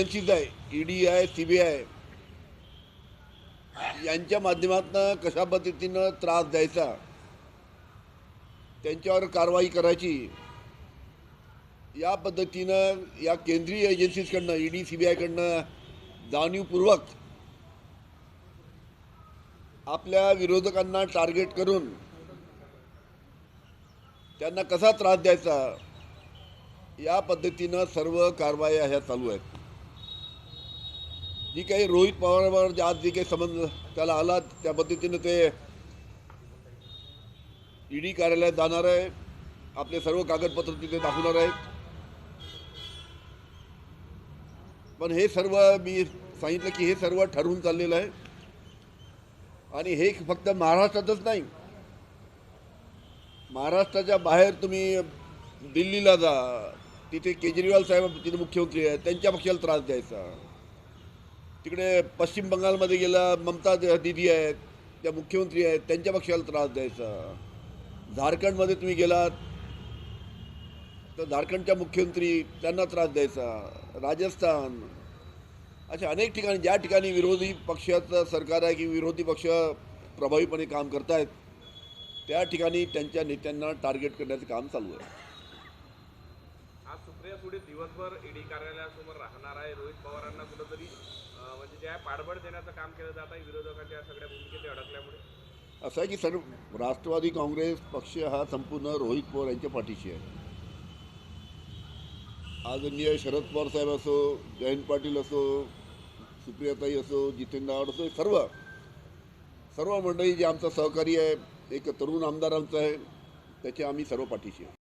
Agencies आहे ED आहे C B I यांच्या माध्यमातून कशा पद्धतीनं त्रास द्यायचा त्यांच्यावर कारवाई करायची या पद्धतीनं या केंद्रीय एजन्सीजकडनं डी सी बी आयकडनं जाणीवपूर्वक आपल्या विरोधकांना टार्गेट करून त्यांना कसा त्रास द्यायचा या पद्धतीनं सर्व कारवाया ह्या चालू आहेत. जी काही रोहित पवारांवर आज जे काही संबंध त्याला आला त्या पद्धतीनं ते ईडी कार्यालयात जाणार आहे. आपले सर्व कागदपत्र तिथे दाखवणार आहेत. पण हे सर्व मी सांगितलं की हे सर्व ठरवून चाललेलं आहे. आणि हे फक्त महाराष्ट्रातच नाही. महाराष्ट्राच्या बाहेर तुम्ही दिल्लीला जा. तिथे केजरीवाल साहेब तिथे मुख्यमंत्री आहेत. त्यांच्या पक्षाला त्रास द्यायचा. तिकडे पश्चिम बंगालमध्ये गेला ममता दिदी आहेत त्या मुख्यमंत्री आहेत त्यांच्या पक्षाला त्रास द्यायचा. झारखंडमध्ये तुम्ही गेलात तर झारखंडच्या मुख्यमंत्री त्यांना त्रास द्यायचा. राजस्थान अशा अनेक ठिकाणी ज्या ठिकाणी विरोधी पक्षाचं सरकार आहे की विरोधी पक्ष प्रभावीपणे काम करतायत त्या ठिकाणी त्यांच्या नेत्यांना टार्गेट करण्याचं काम चालू आहे. आज सुप्रिया सुळे दिवसभर ईडी कार्यालयासमोर राहणार आहे. रोहित पवारांना कुठंतरी म्हणजे ज्या पाठबळ देण्याचं काम केलं जात आहे विरोधकांच्या सगळ्या भूमिकेत अडकल्यामुळे. असं आहे की सर्व राष्ट्रवादी काँग्रेस पक्ष हा संपूर्ण रोहित पवार यांच्या पाठीशी आहे. आदरणीय शरद पवार साहेब असो जयंत पाटील असो सुप्रियाताई असो जितेंद्र आव्हाड असो सर्व सर्व मंडळी जे आमचं सहकारी आहे एक तरुण आमदार आमचं आहे त्याच्या आम्ही सर्व पाठीशी आहे.